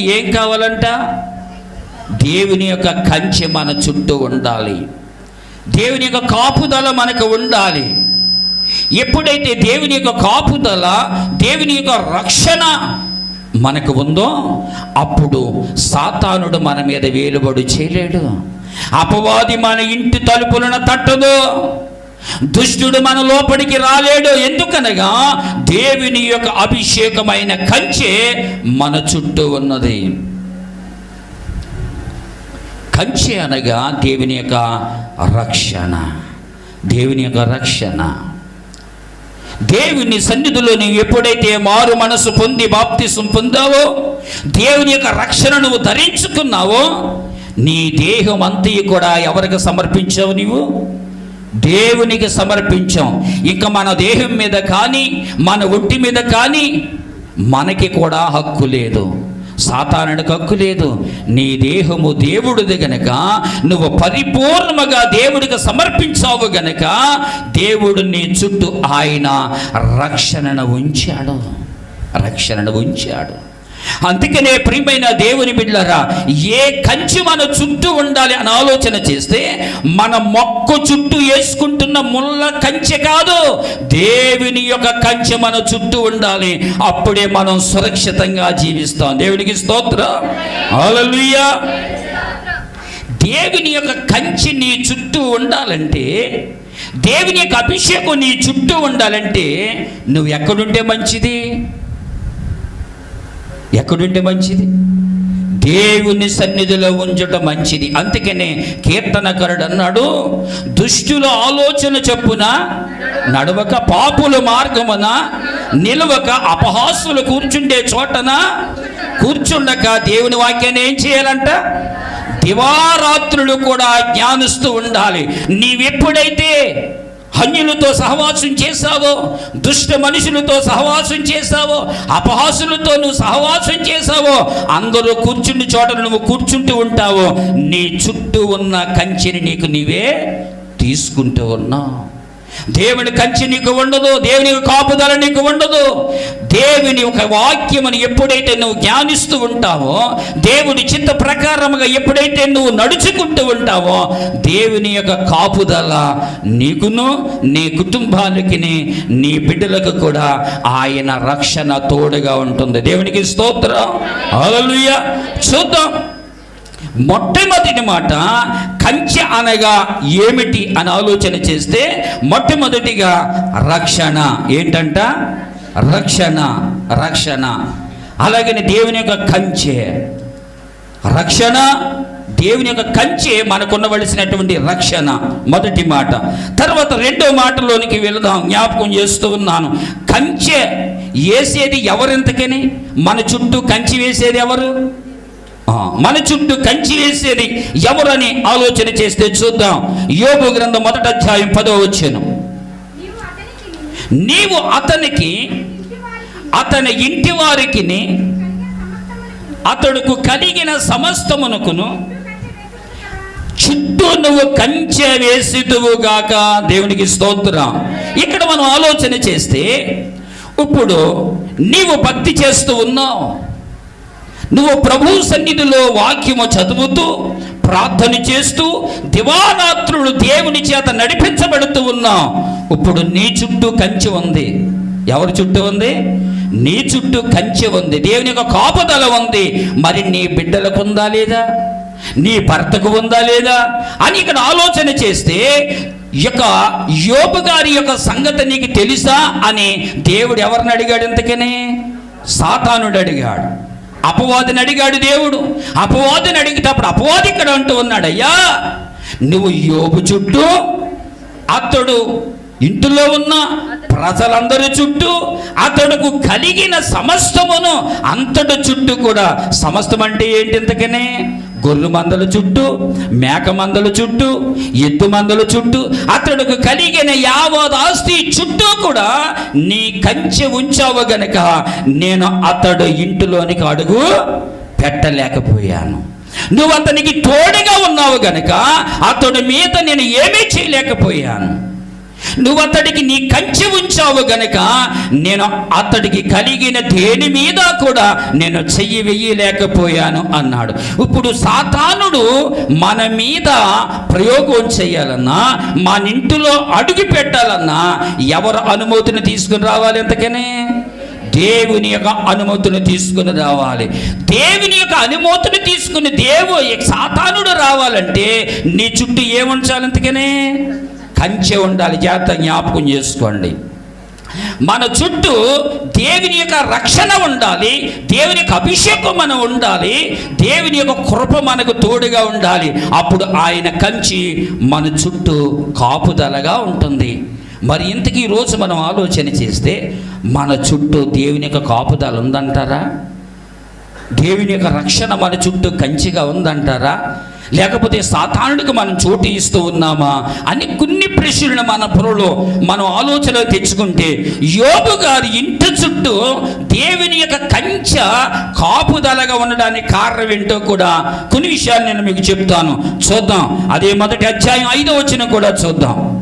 ఏం కావాలంట? దేవుని యొక్క కంచె మన చుట్టూ ఉండాలి. దేవుని యొక్క కాపుదల మనకు ఉండాలి. ఎప్పుడైతే దేవుని యొక్క కాపుదల దేవుని యొక్క రక్షణ మనకు ఉందో అప్పుడు సాతానుడు మన మీద వేలుబడి చేయలేడు. అపవాది మన ఇంటి తలుపులను తట్టదు. దుష్టుడు మన లోపలికి రాలేడు. ఎందుకనగా దేవుని యొక్క అభిషేకమైన కంచె మన చుట్టూ ఉన్నది. కంచె అనగా దేవుని యొక్క రక్షణ. దేవుని యొక్క రక్షణ. దేవుని సన్నిధిలో నీవు ఎప్పుడైతే మారు మనసు పొంది బాప్తిసం పొందావో దేవుని యొక్క రక్షణ నువ్వు ధరించుకున్నావో నీ దేహం అంతయు కూడా ఎవరికి సమర్పించావు నీవు? దేవునికి సమర్పించాం. ఇంకా మన దేహం మీద కానీ మన ఒంటి మీద కానీ మనకి కూడా హక్కు లేదు. సాతానుడికి హక్కు లేదు. నీ దేహము దేవుడిది గనక నువ్వు పరిపూర్ణముగా దేవుడికి సమర్పించావు గనక దేవుడు నీ చుట్టూ ఆయన రక్షణను ఉంచాడు. రక్షణను ఉంచాడు. అందుకనే ప్రియమైన దేవుని బిడ్డలరా ఏ కంచి మన చుట్టూ ఉండాలి అని ఆలోచన చేస్తే మన మొక్కు చుట్టూ వేసుకుంటున్న ముళ్ళ కంచె కాదు దేవుని యొక్క కంచె మన చుట్టూ ఉండాలి. అప్పుడే మనం సురక్షితంగా జీవిస్తాం. దేవునికి స్తోత్రం. హల్లెలూయా. దేవుని యొక్క కంచి నీ చుట్టూ ఉండాలంటే దేవుని యొక్క అభిషేకం నీ చుట్టూ ఉండాలంటే నువ్వు ఎక్కడుంటే మంచిది? ఎక్కడుంటే మంచిది? దేవుని సన్నిధిలో ఉంచటం మంచిది. అందుకనే కీర్తనకరుడు అన్నాడు దుష్టుల ఆలోచన చెప్పున నడవక పాపుల మార్గమున నిలవక అపహాసులు కూర్చుండే చోటన కూర్చుండక దేవుని వాక్యాన్ని ఏం చేయాలంట? దివారాత్రులు కూడా జ్ఞానిస్తూ ఉండాలి. నీవెప్పుడైతే హన్యులతో సహవాసం చేశావో దుష్ట మనుషులతో సహవాసం చేశావో అపహాసులతో నువ్వు సహవాసం చేశావో అందరూ కూర్చుండి చోట నువ్వు కూర్చుంటూ ఉంటావో నీ చుట్టూ ఉన్న కంచెని నీకు నీవే తీసుకుంటూ ఉన్నావు. దేవుని కంచె నీకు ఉండదు దేవుని కాపుదల నీకు ఉండదు. దేవుని ఒక వాక్యముని ఎప్పుడైతే నువ్వు జ్ఞానిస్తూ ఉంటావో దేవుని చిత్త ప్రకారముగా ఎప్పుడైతే నువ్వు నడుచుకుంటూ ఉంటావో దేవుని యొక్క కాపుదల నీకును నీ కుటుంబానికి నీ బిడ్డలకు కూడా ఆయన రక్షణ తోడుగా ఉంటుంది. దేవునికి స్తోత్రం. చూద్దాం. మొట్టమొదటి మాట కంచె అనగా ఏమిటి అని ఆలోచన చేస్తే మొట్టమొదటిగా రక్షణ. ఏంటంట? రక్షణ రక్షణ. అలాగని దేవుని యొక్క కంచె. రక్షణ దేవుని యొక్క కంచె మనకున్నవలసినటువంటి రక్షణ. మొదటి మాట. తర్వాత రెండో మాటలోనికి వెళదాం. జ్ఞాపకం చేస్తూ ఉన్నాను. కంచె వేసేది ఎవరింతకని? మన చుట్టూ కంచి వేసేది ఎవరు? మన చుట్టూ కంచి వేసేది ఎవరని ఆలోచన చేస్తే చూద్దాం. యోగు గ్రంథం మొదట అధ్యాయం పదో వచ్చాను నీవు అతనికి అతని ఇంటి వారికి అతడుకు కలిగిన సమస్తమునకును చుట్టూ నువ్వు కంచె వేసిదువు గాక. దేవునికి స్తోత్రం. ఇక్కడ మనం ఆలోచన చేస్తే ఇప్పుడు నీవు భక్తి చేస్తూ ఉన్నావు. నువ్వు ప్రభు సన్నిధిలో వాక్యము చదువుతూ ప్రార్థన చేస్తూ దివారాత్రులు దేవుని చేత నడిపించబడుతూ ఉన్నావు ఇప్పుడు నీ చుట్టూ కంచె ఉంది. ఎవరి చుట్టూ ఉంది? నీ చుట్టూ కంచె ఉంది. దేవుని యొక్క కాపుదల ఉంది. మరి నీ బిడ్డలకు ఉందా లేదా? నీ భర్తకు ఉందా లేదా? అని ఇక్కడ ఆలోచన చేస్తే యొక్క యోబు గారి యొక్క సంగతి నీకు తెలుసా అని దేవుడు ఎవరిని అడిగాడు ఇంతకనే? సాతానుడు అడిగాడు. అపవాదిని అడిగాడు దేవుడు. అపవాదిని అడిగేటప్పుడు అపవాది ఇక్కడ అంటూ ఉన్నాడయ్యా నువ్వు యోబు చుట్టూ అతడు ఇంటిలో ఉన్న ప్రజలందరి చుట్టూ అతడుకు కలిగిన సమస్తమును అంతటి చుట్టూ కూడా. సమస్తం అంటే ఏంటి ఇంతకనే? గొర్రె మందల చుట్టూ మేక మందల చుట్టూ ఎద్దు మందల చుట్టూ అతడుకు కలిగిన యావత్ ఆస్తి చుట్టూ కూడా నీ కంచె ఉంచావు గనక నేను అతడు ఇంటిలోనికి అడుగు పెట్టలేకపోయాను. నువ్వు అతనికి తోడుగా ఉన్నావు గనక అతడి మీద నేను ఏమీ చేయలేకపోయాను. నువ్వు అతడికి నీ కంచె ఉంచావు గనక నేను అతడికి కలిగిన దేని మీద కూడా నేను చెయ్యి వెయ్యలేకపోయాను అన్నాడు. ఇప్పుడు సాతానుడు మన మీద ప్రయోగం చేయాలన్నా మన ఇంటిలో అడుగు పెట్టాలన్నా ఎవరు అనుమతిని తీసుకుని రావాలి ఎంతకనే దేవుని యొక్క అనుమతిని తీసుకుని రావాలి. దేవుని యొక్క అనుమతిని తీసుకుని దేవు సాతానుడు రావాలంటే నీ చుట్టూ ఏముంచాలి అంతకనే? కంచె ఉండాలి. జాగ్రత్త జ్ఞాపకం చేసుకోండి. మన చుట్టూ దేవుని యొక్క రక్షణ ఉండాలి. దేవుని యొక్క అభిషేకం మనం ఉండాలి. దేవుని యొక్క కృప మనకు తోడుగా ఉండాలి. అప్పుడు ఆయన కంచి మన చుట్టూ కాపుదలగా ఉంటుంది. మరి ఇంతకీ ఈరోజు మనం ఆలోచన చేస్తే మన చుట్టూ దేవుని యొక్క కాపుదల ఉందంటారా? దేవుని యొక్క రక్షణ మన చుట్టూ కంచిగా ఉందంటారా? లేకపోతే సాతానుడికి మనం చోటు ఇస్తూ ఉన్నామా? అని కొన్ని ప్రశ్నలు మన పురలో మనం ఆలోచన తెచ్చుకుంటే యోబు గారి ఇంటి చుట్టూ దేవుని యొక్క కంచ కాపుదలగా ఉండడానికి కారణం ఏంటో కూడా కొన్ని విషయాలు నేను మీకు చెప్తాను. చూద్దాం. అదే మొదటి అధ్యాయం ఐదో వచ్చిన కూడా చూద్దాం.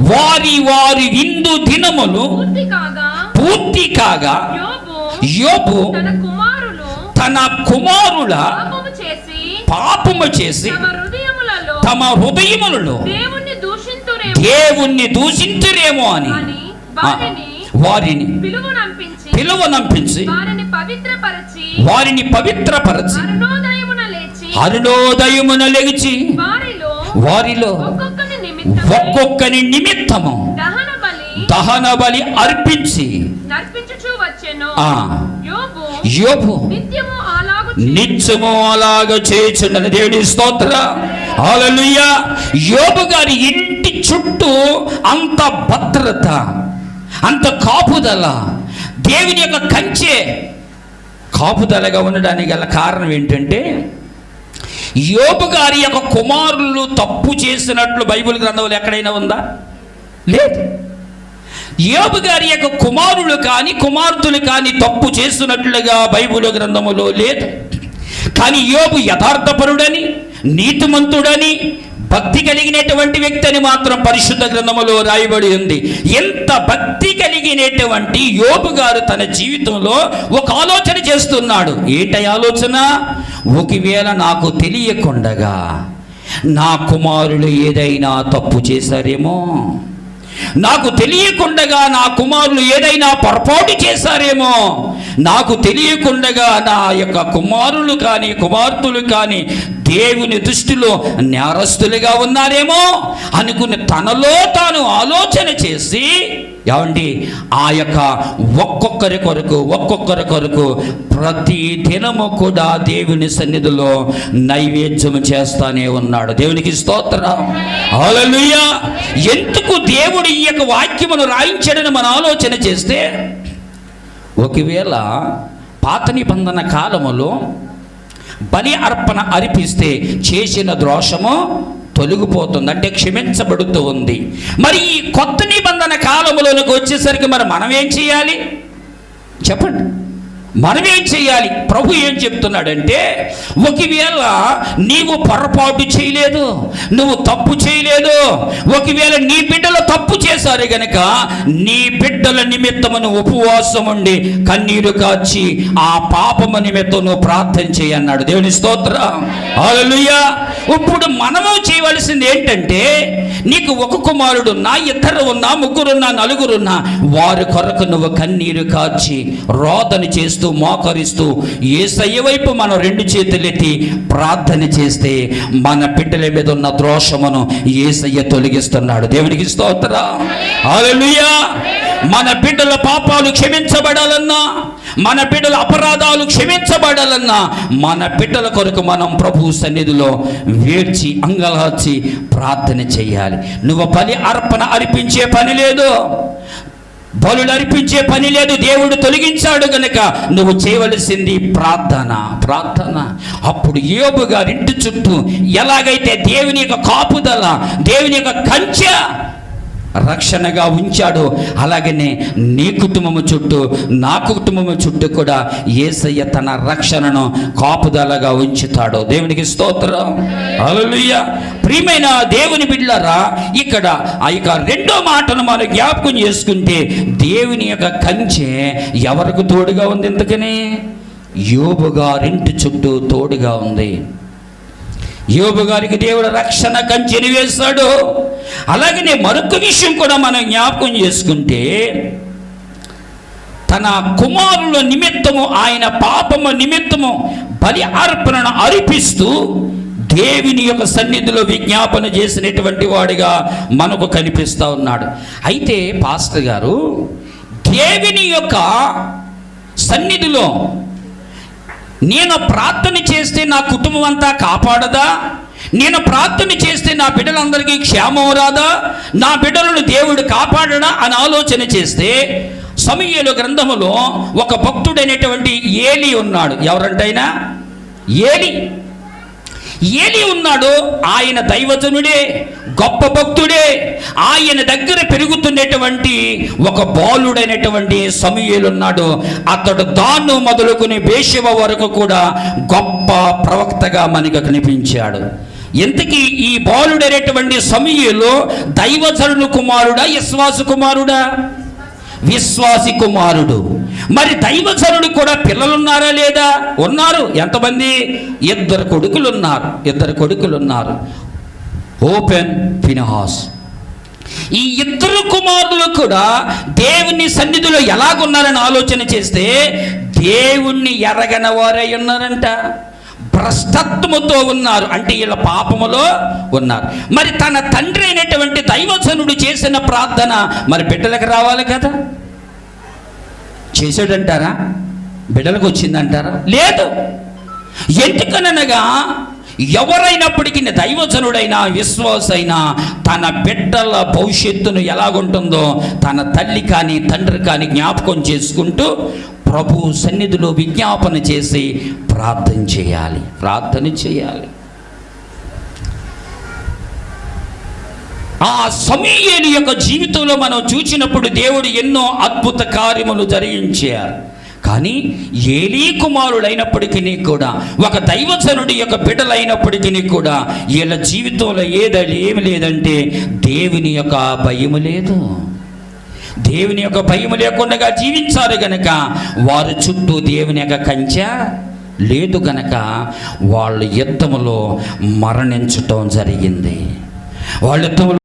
వారి వారి విందు దినములు పూర్తి కాగా యోబు తన కుమారులు పాపము చేసి తమ హృదయములలో దేవుణ్ణి దూషించురేమో అని వారిని పిలువనంపించి వారిని పవిత్రపరచి అరుణోదయమున లెగిచి వారిలో ఒక్కొక్కని నిమిత్తం ఒక్కొక్కని నిమిత్తము దహన బలి అర్పించి యోబు నిత్యము అలాగ చేయుచున్నది. దేవుని స్తోత్ర. హల్లెలూయా. యోబు గారి ఇంటి చుట్టూ అంత భద్రత అంత కాపుదల దేవుని యొక్క కంచె కాపుదలగా ఉండడానికి గల కారణం ఏంటంటే యోబు గారి యొక్క కుమారులు తప్పు చేసినట్లు బైబిల్ గ్రంథంలో ఎక్కడైనా ఉందా? లేదు. యోబు గారి యొక్క కుమారులు కానీ కుమార్తెలు కానీ తప్పు చేస్తున్నట్లుగా బైబిల్ గ్రంథములో లేదు. కానీ యోబు యథార్థపరుడని నీతిమంతుడని భక్తి కలిగినటువంటి వ్యక్తి అని మాత్రం పరిశుద్ధ గ్రంథములో రాయబడి ఉంది. ఎంత భక్తి కలిగినటువంటి యోబు గారు తన జీవితంలో ఒక ఆలోచన చేస్తున్నాడు. ఏట ఆలోచన? ఒకవేళ నాకు తెలియకుండగా నా కుమారులు ఏదైనా తప్పు చేశారేమో? నాకు తెలియకుండగా నా కుమారులు ఏదైనా పొరపాటు చేశారేమో నాకు తెలియకుండగా నా యొక్క కుమారులు కానీ కుమార్తెలు కానీ దేవుని దృష్టిలో నేరస్తులుగా ఉన్నారేమో అనుకుని తనలో తాను ఆలోచన చేసి ఏమండి? ఆ యొక్క ఒక్కొక్కరి కొరకు ఒక్కొక్కరి కొరకు ప్రతి దినము కూడా దేవుని సన్నిధిలో నైవేద్యము చేస్తానే ఉన్నాడు. దేవునికి స్తోత్రం. హల్లెలూయా! ఎందుకు దేవుడు ఈ యొక్క వాక్యమును రాయించాడని మనం ఆలోచన చేస్తే ఒకవేళ పాత నిబంధన కాలములో బలి అర్పణ అర్పిస్తే చేసిన దోషము తొలగిపోతుంది అంటే క్షమించబడుతూ ఉంది. మరి ఈ కొత్త నిబంధన కాలంలోనికి వచ్చేసరికి మరి మనం ఏం చేయాలి? చెప్పండి. మనం ఏం చేయాలి? ప్రభు ఏం చెప్తున్నాడంటే ఒకవేళ నీవు పొరపాటు చేయలేదు నువ్వు తప్పు చేయలేదు ఒకవేళ నీ బిడ్డలు తప్పు చేశారు గనక నీ బిడ్డల నిమిత్తమును ఉపవాసం ఉండి కన్నీరు కాచి ఆ పాపము నిమిత్తం నువ్వు ప్రార్థన చేయన్నాడు దేవుని స్తోత్ర. హల్లెలూయా. ఇప్పుడు మనము చేయవలసింది ఏంటంటే నీకు ఒక కుమారుడున్నా ఇద్దరు ఉన్నా ముగ్గురున్నా నలుగురున్నా వారి కొరకు నువ్వు కన్నీరు కాచి రోదన చేస్తూ మోకరిస్తూ ఏసయ్య వైపు మనం రెండు చేతులెత్తి ప్రార్థన చేస్తే మన పిట్టల మీద ఉన్న దోషమును ఏసయ్య తొలగిస్తున్నాడు. దేవునికి స్తోత్ర. హల్లెలూయా. మన బిడ్డల పాపాలు క్షమించబడాలన్నా మన బిడ్డల అపరాధాలు క్షమించబడాలన్నా మన బిడ్డల కొరకు మనం ప్రభు సన్నిధిలో వేడ్చి అంగలార్చి ప్రార్థన చేయాలి. నువ్వు పని అర్పణ అర్పించే పని లేదు. బలు అర్పించే పని లేదు దేవుడు తొలగించాడు గనుక నువ్వు చేయవలసింది ప్రార్థన ప్రార్థన. అప్పుడు యోబు గారి ఇంటి చుట్టూ ఎలాగైతే దేవుని యొక్క కాపుదల దేవుని యొక్క కంచె రక్షణగా ఉంచాడు. అలాగనే నీ కుటుంబము చుట్టూ నా కుటుంబము చుట్టూ కూడా ఏసయ్య తన రక్షణను కాపుదలగా ఉంచుతాడు. దేవునికి స్తోత్రం. హల్లెలూయా. ప్రియమైన దేవుని బిడ్డలారా ఇక్కడ ఆ యొక్క రెండో మాటను మనం జ్ఞాపకం చేసుకుంటే దేవుని యొక్క కంచె ఎవరికి తోడుగా ఉంది? ఇంతకని యోబు గారింటి చుట్టూ తోడుగా ఉంది. యోబు గారికి దేవుడు రక్షణ కంచెని వేస్తాడు అలాగనే మరొక విషయం కూడా మనం జ్ఞాపకం చేసుకుంటే తన కుమారుల నిమిత్తము ఆయన పాపము నిమిత్తము బలి అర్పణను అర్పిస్తూ దేవుని యొక్క సన్నిధిలో విజ్ఞాపన చేసినటువంటి వాడిగా మనకు కనిపిస్తూ ఉన్నాడు. అయితే పాస్టర్ గారు దేవుని యొక్క సన్నిధిలో నేను ప్రార్థన చేస్తే నా కుటుంబం అంతా కాపాడదా? నేను ప్రార్థన చేస్తే నా బిడ్డలందరికీ క్షేమం రాదా? నా బిడ్డలను దేవుడు కాపాడడా? అని ఆలోచన చేస్తే సమయలు గ్రంథములో ఒక భక్తుడైనటువంటి ఏలి ఉన్నాడు. ఎవరంటైనా? ఏలి. ఏలి ఉన్నాడు. ఆయన దైవజనుడే. గొప్ప భక్తుడే. ఆయన దగ్గర పెరుగుతున్నటువంటి ఒక బాలుడైనటువంటి సమూయేలు ఉన్నాడు. అతడు దాన్ను మొదలుకుని బేషవ వరకు కూడా గొప్ప ప్రవక్తగా మనకు కనిపించాడు. ఇంతకీ ఈ బాలుడైనటువంటి సమూయేలు దైవజనుడు కుమారుడా విశ్వాస కుమారుడా? విశ్వాసి కుమారుడు. మరి దైవజనుడు కూడా పిల్లలున్నారా లేదా? ఉన్నారు. ఎంతమంది? ఇద్దరు కొడుకులు ఉన్నారు ఇద్దరు కొడుకులు ఉన్నారు ఓపెన్ ఫినహాస్. ఈ ఇద్దరు కుమారులు కూడా దేవుని సన్నిధిలో ఎలాగున్నారని ఆలోచన చేస్తే దేవుణ్ణి ఎరగని వారై ఉన్నారంట. భ్రష్టత్వముతో ఉన్నారు. అంటే వీళ్ళ పాపములో ఉన్నారు. మరి తన తండ్రి అయినటువంటి దైవజనుడు చేసిన ప్రార్థన మరి బిడ్డలకు రావాలి కదా? చేసాడంటారా బిడ్డలకు వచ్చిందంటారా? లేదు. ఎందుకనగా ఎవరైనప్పటికీ దైవజనుడైనా విశ్వాసైనా తన బిడ్డల భవిష్యత్తును ఎలాగుంటుందో తన తల్లి కానీ తండ్రి కానీ జ్ఞాపకం చేసుకుంటూ ప్రభు సన్నిధిలో విజ్ఞాపన చేసి ప్రార్థన చేయాలి. ప్రార్థన చేయాలి. ఆ సమీయేలు యొక్క జీవితంలో మనం చూసినప్పుడు దేవుడు ఎన్నో అద్భుత కార్యములు జరిగించారు. కానీ ఏలీ కుమారుడైనప్పటికీ కూడా ఒక దైవజనుడి యొక్క బిడ్డలైనప్పటికీ కూడా వీళ్ళ జీవితంలో ఏదని ఏమి లేదంటే దేవుని యొక్క భయము లేదు. దేవుని యొక్క భయం లేకుండా జీవించారు గనక వారి చుట్టూ దేవుని యొక్క కంచె లేదు గనక వాళ్ళు యుద్ధములో మరణించటం జరిగింది. వాళ్ళ యుద్ధంలో